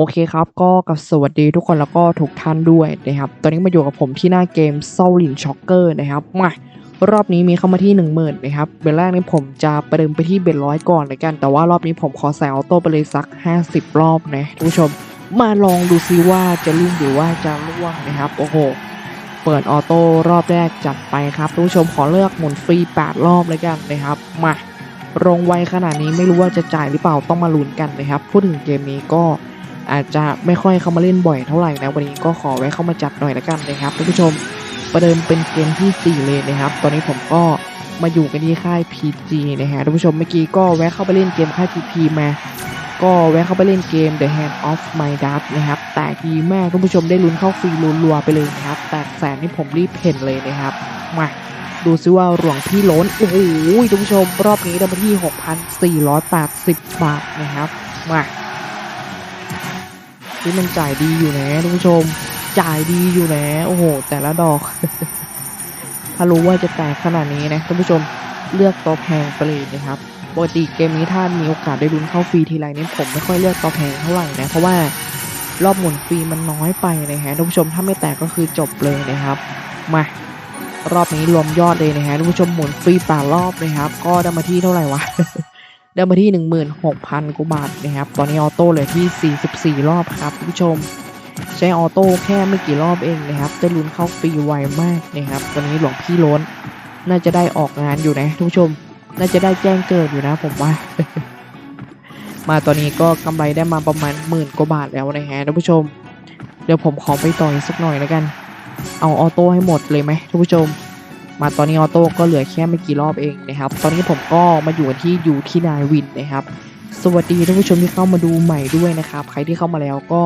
โอเคครับ ก็กับสวัสดีทุกคนแล้วก็ทุกท่านด้วยนะครับ ตอนนี้มาอยู่กับผมที่หน้าเกม s o u l i n Shocker นะครับมารอบนี้มีเข้ามาที่ 10,000นะครับเบลแรกนี้ผมจะประเดิมไปที่เบลร้อยก่อนเลยกัน แต่ว่ารอบนี้ผมขอใส่ออโต้ไปเลยสัก 50 รอบนะทุกผู้ชม มาลองดูซิว่าจะลุ่งหรือว่าจะล่วงนะครับ โอ้โห เปิดออโต้รอบแรกจัดไปครับทุกผู้ชมขอเลือกหมุนฟรี 8 รอบเลยกันนะครับ มาลงไวขนาดนี้ไม่รู้ว่าจะจ่ายหรือเปล่าต้องมาลุ้นกันนะครับ พูดถึงเกมนี้ก็ อาจจะไม่ค่อยเข้ามาเล่นบ่อยเท่าไหร่นะวันนี้ก็ขอแวะเข้ามาจัดหน่อยละกันนะครับท่านผู้ชมประเดิมเป็นเกมที่4เลยนะครับ ตอนนี้ผมก็มาอยู่กันที่ค่าย PG นะฮะท่านผู้ชมเมื่อกี้ก็แวะเข้าไปเล่นเกมค่าย PP มา ก็แวะเข้าไปเล่นเกม The Hand of My Dad นะครับ แตกดีแมากท่านผู้ชมได้ลุ้นเข้าฟรีรัวๆไปเลยนะครับ แตกแสนนี่ผมรีบเพ่นเลยนะครับ มาดูซิว่าหลวงพี่ล้น โอ้โหท่านผู้ชมรอบนี้ได้มาที่ 6,480 บาทนะครับ มา ที่มันจ่ายดีอยู่นะท่านผู้ชม จ่ายดีอยู่นะโอ้โห แต่ละดอก ถ้ารู้ว่าจะแตกขนาดนี้นะท่านผู้ชมเลือกตัวแพงไปเลยนะครับปกติเกมนี้ถ้ามีโอกาสได้ลุ้นเข้าฟรีทีไรเนี่ยผมไม่ค่อยเลือกตัวแพงเท่าไหร่นะเพราะว่ารอบหมุนฟรีมันน้อยไปนะฮะท่านผู้ชมถ้าไม่แตกก็คือจบเลยนะครับมารอบนี้รวมยอดเลยนะฮะท่านผู้ชมหมุนฟรีแปดรอบนะครับ ก็ได้มาที่เท่าไหร่วะ ได้มาที่ 16,000กว่าบาทนะครับ ตอนนี้ออโต้เลือที่ 44 รอบครับท่านผู้ชม ใช้ออโต้แค่ไม่กี่รอบเองนะครับได้ลุ้นเข้าฟรีไวมากนะครับ ตอนนี้หลวงพี่ล้น น่าจะได้ออกงานอยู่นะทุกผู้ชม น่าจะได้แจ้งเกิดอยู่นะผมว่า มาตอนนี้ก็กำไรได้มาประมาณหมื่นกว่าบาทแล้วนะฮะท่านผู้ชม เดี๋ยวผมขอไปต่ออีกสักหน่อยแล้วกัน เอาออโต้ให้หมดเลยไหมท่านผู้ชม มาตอนนี้ออโต้ก็เหลือแค่ไม่กี่รอบเองนะครับ ตอนนี้ผมก็มาอยู่กันที่อยู่ที่นายวินนะครับ สวัสดีท่านผู้ชมที่เข้ามาดูใหม่ด้วยนะครับ ใครที่เข้ามาแล้วก็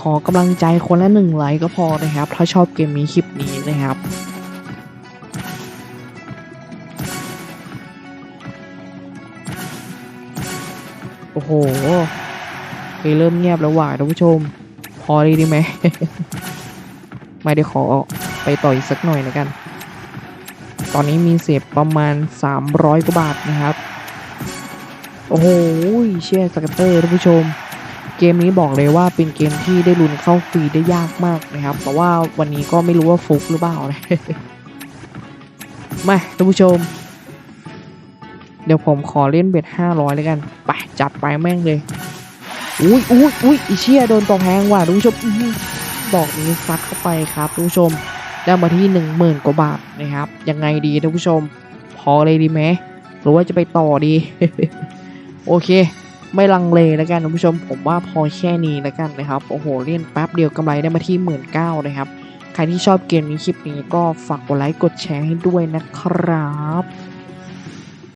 ขอกำลังใจคนละหนึ่งไลค์ก็พอนะครับ ถ้าชอบเกมนี้คลิปนี้นะครับโอ้โหเฮ้ยเริ่มเงียบแล้วว่ะท่านผู้ชม พอดีดีไหม ไม่ได้ขอไปต่ออีกสักหน่อยแล้วกัน ตอนนี้มีเสียบประมาณ 300 กว่าบาทนะครับ โอ้โหเชียร์สกัตเตอร์ท่านผู้ชม เกมนี้บอกเลยว่าเป็นเกมที่ได้ลุ้นเข้าฟรีได้ยากมากนะครับ แต่ว่าวันนี้ก็ไม่รู้ว่าฟุกหรือเปล่านะมาท่านผู้ชม เดี๋ยวผมขอเล่นเบ็ด500เลยกัน ไปจัดไปแม่งเลย อุ้ยอุ้ยอุ้ยอีเชี่ยโดนตองแพงว่ะท่านผู้ชมอื้อหือดอกนี้ซัดเข้าไปครับท่านผู้ชม ได้มาที่ 1 0,000 กว่าบาทนะครับ ยังไงดีท่านผู้ชม พอเลยดีไหมหรือว่าจะไปต่อดี โอเค ไม่ลังเลแล้วกันท่านผู้ชม ผมว่าพอแค่นี้แล้วกันนะครับ โอ้โหเล่นแป๊บเดียวกำไรได้มาที่ 1 9ื่นนะครับ ใครที่ชอบเกมนี้คลิปนี้ก็ฝากกดไลค์กดแชร์ให้ด้วยนะครับ